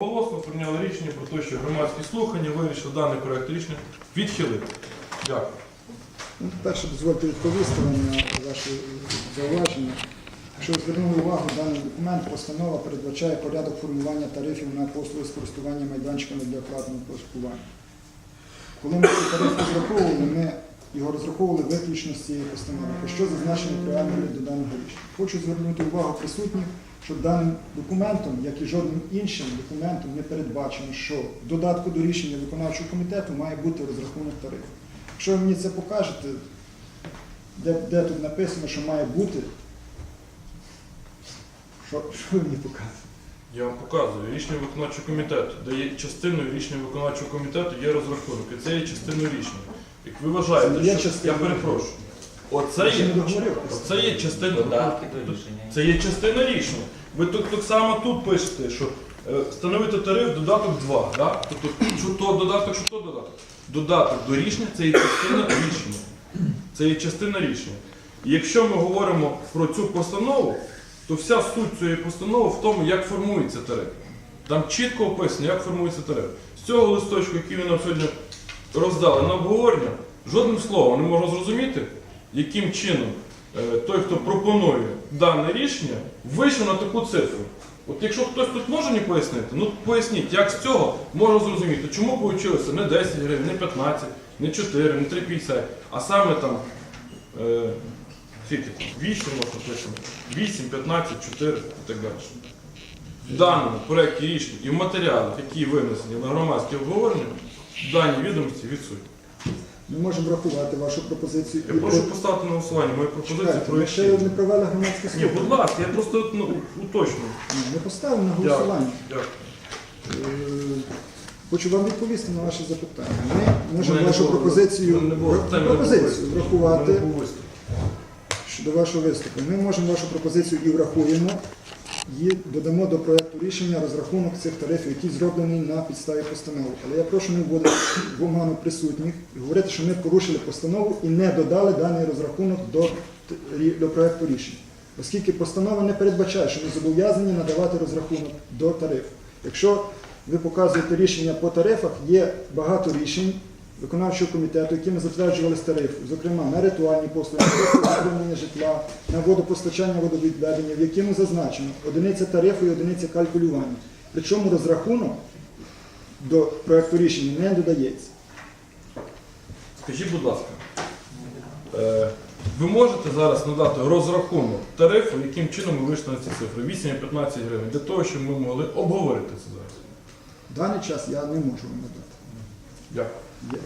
Голосно прийняли рішення про те, що громадські слухання вирішили даний проект рішення відхилити. Дякую. Перше, дозвольте відповісти вам на ваші зауваження. Якщо ви звернули увагу, даний документ, постанова передбачає порядок формування тарифів на послуги з користування майданчиками для платного паркування. Коли ми цей тариф розраховували, ми його розраховували виключно з цієї постанови, що зазначено преамбулі до даного рішення. Хочу звернути увагу присутніх, що даним документом, як і жодним іншим документом, не передбачено, що в додатку до рішення виконавчого комітету має бути розрахунок тарифу. Якщо ви мені це покажете, де, де тут написано, що має бути, що, що ви мені показуєте? Я вам показую рішення виконавчого комітету, де є частиною рішення виконавчого комітету є розрахунок. І це є частиною рішення. Як ви вважаєте, що я перепрошую. Оце є, оце є частина. Додатки до рішення. Це є частина рішення. Ви тут так само тут пишете, що е, встановити тариф додаток 2. Да? Тобто, що то додаток, що то додаток. Додаток до рішення це є частина рішення. Це є частина рішення. І якщо ми говоримо про цю постанову, то вся суть цієї постанови в тому, як формується тариф. Там чітко описано, як формується тариф. З цього листочку, який ви нам сьогодні роздали на обговорення, жодним словом не можна зрозуміти, яким чином е, той, хто пропонує дане рішення, вийшов на таку цифру. От якщо хтось тут може мені пояснити, ну поясніть, як з цього можна зрозуміти, чому вийшло не 10 гривень, не 15, не 4, не 3,50, а саме там е, скільки 8 можна пишемо, 8, 15, 4 і так далі. В даному проєкті рішення і в матеріалах, які винесені на громадське обговорення, дані відомості відсутні. Ми можемо врахувати вашу пропозицію. Я і прошу при- поставити на голосування мою пропозицію Чекайте, про ми ще відхилення. не провели громадське Ні, слухання. будь ласка, я просто ну, уточнюю. Ні, Ми поставимо на голосування. Дякую. Е, Хочу вам відповісти на ваші запитання. Ми можемо Мене не вашу було- пропозицію, мене не було вра- питань, мене був пропозицію виступ. врахувати Мене виступ. щодо вашого виступу. Ми можемо вашу пропозицію і врахуємо, і додамо до проекту рішення розрахунок цих тарифів, який зроблений на підставі постанови. Але я прошу не вводити в оману присутніх і говорити, що ми порушили постанову і не додали даний розрахунок до, до проекту рішення. Оскільки постанова не передбачає, що ми зобов'язані надавати розрахунок до тарифу. Якщо ви показуєте рішення по тарифах, є багато рішень виконавчого комітету, якими затверджувалися тарифи, зокрема на ритуальні послуги, на житла, на водопостачання, водовідведення, в якому зазначено одиниця тарифу і одиниця калькулювання. Причому розрахунок до проекту рішення не додається. Скажіть, будь ласка, е, ви можете зараз надати розрахунок тарифу, яким чином ми вийшли на ці цифри? 8-15 гривень, для того, щоб ми могли обговорити це зараз. В даний час я не можу вам надати. Дякую. Yeah.